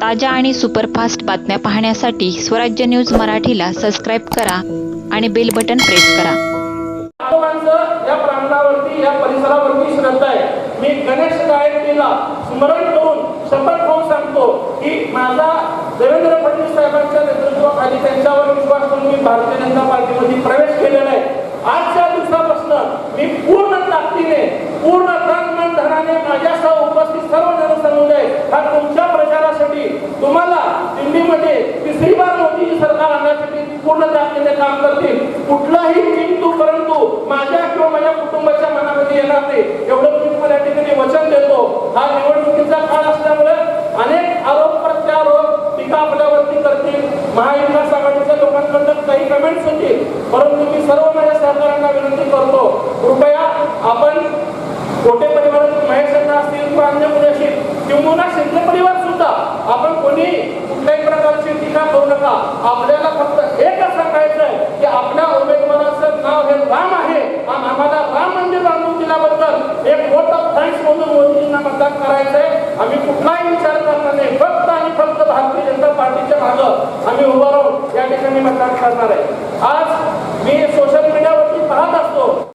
ताज्या आणि सुपरफास्ट बातम्या पाहण्यासाठी स्वराज्य न्यूज मराठीला सबस्क्राईब करा आणि बेल बटन प्रेस करा. या प्रांतावरती या परिसरावरती श्रद्धा आहे. मी गणेश गायत्रीला स्मरण करून शपथ होऊन सांगतो की माझा देवेंद्र फडणवीस साहेबांच्या नेतृत्वाखाली त्यांच्यावर विश्वास करून मी भारतीय जनता पार्टीमध्ये प्रवेश केलेला आहे. आजच्या दिवसापासून मी पूर्ण ताकदीने पूर्ण तन मन धनाने माझ्यासह उपस्थित सर्व जनसमुदाय हा तुमच्या दिल्लीमध्ये तिसरी बार मोदीजी सरकार आणण्यासाठी पूर्ण ताकदीने काम करतील. कुठलाही किंतु परंतु माझ्या किंवा माझ्या कुटुंबाच्या मनामध्ये येणार नाही. एवढं मी तुम्हाला या ठिकाणी वचन देतो. हा निवडणुकीचा काळ असल्यामुळे अनेक आरोप प्रत्यारोप टीका आपल्यावरती करतील. महाविकास आघाडीच्या लोकांकडून काही कमेंट्स होतील परंतु मी सर्व माझ्या सहकाऱ्यांना विनंती करतो नका आपल्याला फक्त एकच सांगायचं आहे की आपल्या उमेदवाराचं नाव हे राम आहे. आणि आम्हाला राम मंदिर बांधून दिल्याबद्दल एक मोठा थँक्स म्हणून मोदीजींना मतदान करायचंय. आम्ही कुठलाही विचार करणार नाही. फक्त आणि फक्त भारतीय जनता पार्टीच्या मागं आम्ही उभं राहून या ठिकाणी मतदान करणार आहे. आज मी सोशल